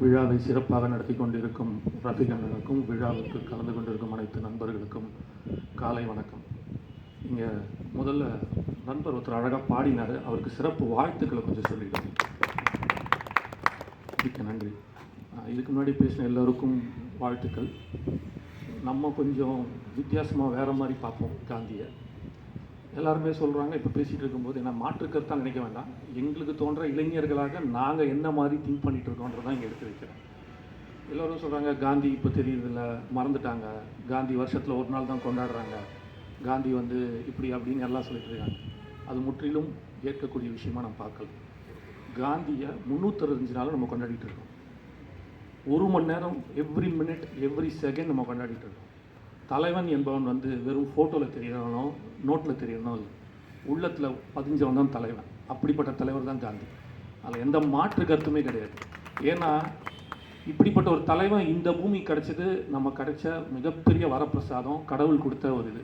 விழாவை சிறப்பாக நடத்தி கொண்டிருக்கும் ரஃபிக் அண்ணனுக்கும் விழாவுக்கு கலந்து கொண்டிருக்கும் அனைத்து நண்பர்களுக்கும் காலை வணக்கம். இங்கே முதல்ல நண்பர் ஒருத்தர் அழகாக பாடினார். அவருக்கு சிறப்பு வாழ்த்துக்களை கொஞ்சம் சொல்லிடுது மிக்க நன்றி. இதுக்கு முன்னாடி பேசின எல்லோருக்கும் வாழ்த்துக்கள். நம்ம கொஞ்சம் வித்தியாசமாக வேறு மாதிரி பார்ப்போம் காந்தியை. எல்லாருமே சொல்கிறாங்க இப்போ பேசிகிட்டு இருக்கும்போது ஏன்னா மாற்றுக்கருத்தான் நினைக்க வேண்டாம். எங்களுக்கு தோன்ற இளைஞர்களாக நாங்கள் என்ன மாதிரி திங்க் பண்ணிகிட்டு இருக்கோன்றதான் இங்கே எடுத்து வைக்கிறேன். எல்லோரும் சொல்கிறாங்க காந்தி இப்போ தெரியுறதில்ல மறந்துட்டாங்க. காந்தி வருஷத்தில் ஒரு நாள் தான் கொண்டாடுறாங்க. காந்தி வந்து இப்படி அப்படின்னு எல்லாம் சொல்லிட்டு இருக்காங்க. அது முற்றிலும் ஏற்கக்கூடிய விஷயமா நான் பார்க்கல. காந்தியை முந்நூற்றஞ்சு நாளும் நம்ம கொண்டாடிட்டு இருக்கோம். ஒரு மணி நேரம் எவ்ரி மினிட் எவ்ரி செகண்ட் நம்ம கொண்டாடிட்டு இருக்கோம். தலைவன் என்பவன் வந்து வெறும் ஃபோட்டோவில் தெரியறவனோ நோட்டில் தெரியணும் இல்லை. உள்ளத்தில் பதிஞ்சவன் தான் தலைவன். அப்படிப்பட்ட தலைவர் தான் காந்தி. அதில் எந்த மாற்று கருத்துமே கிடையாது. ஏன்னா இப்படிப்பட்ட ஒரு தலைவன் இந்த பூமி கிடைச்சது நம்ம கிடைச்ச மிகப்பெரிய வரப்பிரசாதம் கடவுள் கொடுத்த ஒரு இது.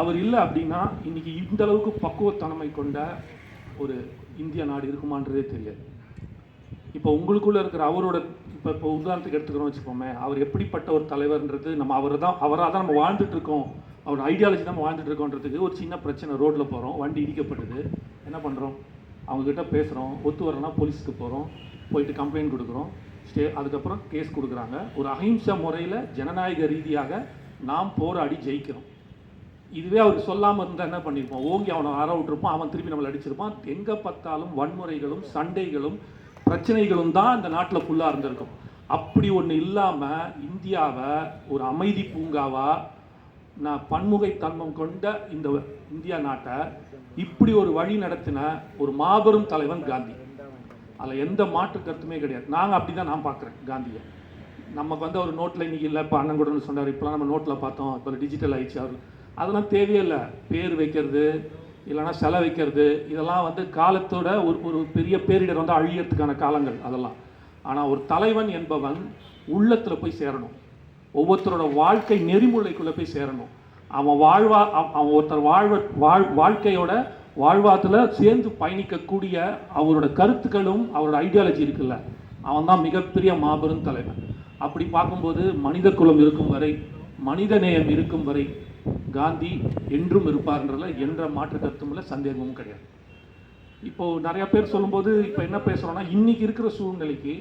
அவர் இல்லை அப்படின்னா இன்றைக்கி இந்த அளவுக்கு கொண்ட ஒரு இந்திய நாடு இருக்குமான்றதே தெரியாது. இப்போ உங்களுக்குள்ளே இருக்கிற அவரோட இப்போ இப்போ உதாரணத்துக்கு எடுத்துக்கிறோம் வச்சுக்கோமே. அவர் எப்படிப்பட்ட ஒரு தலைவர்ன்றது நம்ம அவரை தான் அவராக தான் நம்ம வாழ்ந்துட்டு இருக்கோம். அவர் ஐடியாலஜி தான் நம்ம வாழ்ந்துட்டு இருக்கோன்றதுக்கு ஒரு சின்ன பிரச்சனை ரோட்டில் போகிறோம் வண்டி இடிக்கப்பட்டது. என்ன பண்ணுறோம் அவங்கக்கிட்ட பேசுகிறோம் ஒத்து வரலன்னா போலீஸ்க்கு போகிறோம் போயிட்டு கம்ப்ளைண்ட் கொடுக்குறோம். ஸ்டே அதுக்கப்புறம் கேஸ் கொடுக்குறாங்க. ஒரு அஹிம்சை முறையில் ஜனநாயக ரீதியாக நாம் போராடி ஜெயிக்கிறோம். இதுவே அவர் சொல்லாமல் இருந்தால் என்ன பண்ணியிருப்போம் ஓங்கி அவனை அற விட்டுருப்போம். அவன் திருப்பி நம்மளை அடிச்சிருப்பான். எங்கே பார்த்தாலும் வன்முறைகளும் சண்டைகளும் பிரச்சனைகளும் தான் இந்த நாட்டில் ஃபுல்லாக இருந்திருக்கும். அப்படி ஒன்று இல்லாமல் இந்தியாவை ஒரு அமைதி பூங்காவா நான் பன்முகை தன்மம் கொண்ட இந்த இந்தியா நாட்டை இப்படி ஒரு வழி நடத்தின ஒரு மாபெரும் தலைவன் காந்தி. அதில் எந்த மாற்று கருத்துமே கிடையாது. நாங்கள் அப்படி தான் நான் பார்க்குறேன் காந்தியை. நமக்கு வந்து அவர் நோட்டில் இன்னைக்கு இல்லை இப்போ அண்ணன் சொன்னார். இப்போலாம் நம்ம நோட்டில் பார்த்தோம். இப்போ டிஜிட்டல் ஆயிடுச்சு. அவர் அதெல்லாம் தேவையில்லை பேர் வைக்கிறது இல்லைன்னா செல வைக்கிறது இதெல்லாம் வந்து காலத்தோட ஒரு ஒரு பெரிய பேரிடர் வந்து அழியறதுக்கான காலங்கள் அதெல்லாம். ஆனால் ஒரு தலைவன் என்பவன் உள்ளத்தில் போய் சேரணும். ஒவ்வொருத்தரோட வாழ்க்கை நெறிமுறைக்குள்ளே போய் சேரணும். அவன் வாழ்வா அவன் ஒருத்தர் வாழ்வ வாழ் வாழ்க்கையோட வாழ்வாத்தில் சேர்ந்து பயணிக்கக்கூடிய அவரோட கருத்துக்களும் அவரோட ஐடியாலஜி இருக்குல்ல அவன் தான் மிகப்பெரிய மாபெரும் தலைவன். அப்படி பார்க்கும்போது மனித குலம் இருக்கும் வரை மனித நேயம் இருக்கும் வரை காந்தி என்றும் இருப்பார்ன்றதில் என்ற மாற்று கருத்துமில் சந்தேகமும் கிடையாது. இப்போ நிறைய பேர் சொல்லும்போது இப்போ என்ன பேசுகிறோன்னா இன்றைக்கி இருக்கிற சூழ்நிலைக்கு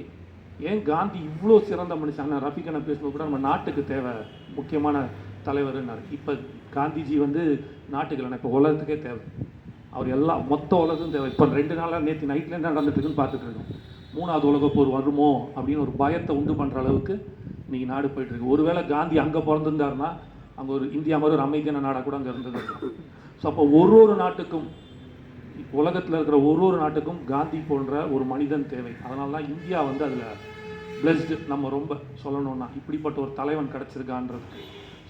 ஏன் காந்தி இவ்வளோ சிறந்த மனுஷன்? நான் ரஃபிகனை பேசும்போது கூட நம்ம நாட்டுக்கு தேவை முக்கியமான தலைவர்னார் இப்போ காந்திஜி வந்து நாட்டுக்கு இல்லை இப்போ உலகத்துக்கே தேவை. அவர் எல்லாம் மொத்த உலகம் தேவை. இப்போ ரெண்டு நாளாக நேற்று நைட்ல என்ன நடந்துட்டுருக்குன்னு பார்த்துட்டு இருக்கோம். மூணாவது உலகப் போர் வருமோ அப்படின்னு ஒரு பயத்தை உண்டு பண்ணுற அளவுக்கு இன்றைக்கி நாடு போயிட்டுருக்கு. ஒருவேளை காந்தி அங்கே பிறந்திருந்தாருன்னா அங்கே ஒரு இந்தியா மாதிரி ஒரு அமைதியான நாடாக கூட அங்கே இருந்தது. ஸோ அப்போ ஒரு ஒரு நாட்டுக்கும் உலகத்தில் இருக்கிற ஒரு ஒரு நாட்டுக்கும் காந்தி போன்ற ஒரு மனிதன் தேவை. அதனால தான் இந்தியா வந்து அதில் பிளஸ்டு நம்ம ரொம்ப சொல்லணும்னா இப்படிப்பட்ட ஒரு தலைவன் கிடச்சிருக்கான்றது.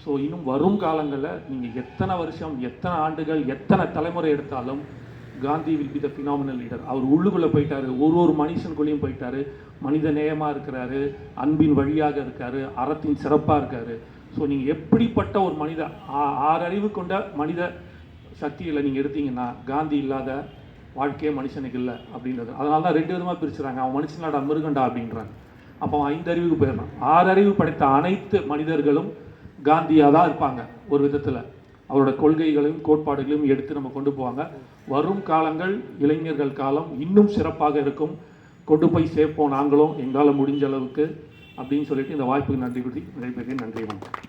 ஸோ இன்னும் வரும் காலங்களில் நீங்கள் எத்தனை வருஷம் எத்தனை ஆண்டுகள் எத்தனை தலைமுறை எடுத்தாலும் Gandhi will be the phenomenal leader அவர் உள்ளுக்குள்ளே போயிட்டாரு ஒரு ஒரு மனுஷனுக்குள்ளேயும் போயிட்டாரு. மனித நேயமாக இருக்கிறாரு அன்பின் வழியாக இருக்காரு அறத்தின் சிறப்பாக இருக்காரு. ஸோ நீங்கள் எப்படிப்பட்ட ஒரு மனித ஆ- ஆறு அறிவு கொண்ட மனித சக்திகளை நீங்கள் எடுத்தீங்கன்னா காந்தி இல்லாத வாழ்க்கையே மனுஷனுக்கு இல்லை அப்படின்றது. அதனால தான் ரெண்டு விதமாக பிரிச்சுறாங்க. அவன் மனுஷனாடா மிருகண்டா அப்படின்றாங்க. அப்போ அவன் ஐந்து அறிவுக்கு போயிடணும் ஆறு அறிவு படைத்த அனைத்து மனிதர்களும் காந்தியாக தான் இருப்பாங்க ஒரு விதத்தில். அவரோட கொள்கைகளையும் கோட்பாடுகளையும் எடுத்து நம்ம கொண்டு போவாங்க. வரும் காலங்கள் இளைஞர்கள் காலம் இன்னும் சிறப்பாக இருக்கும். கொண்டு போய் சேர்ப்போம் நாங்களும் எங்களால் முடிஞ்ச அளவுக்கு அப்படின்னு சொல்லிட்டு இந்த வாய்ப்புக்கு நன்றி கூட்டி நடைபெறுகிறேன் நன்றி வணக்கம்.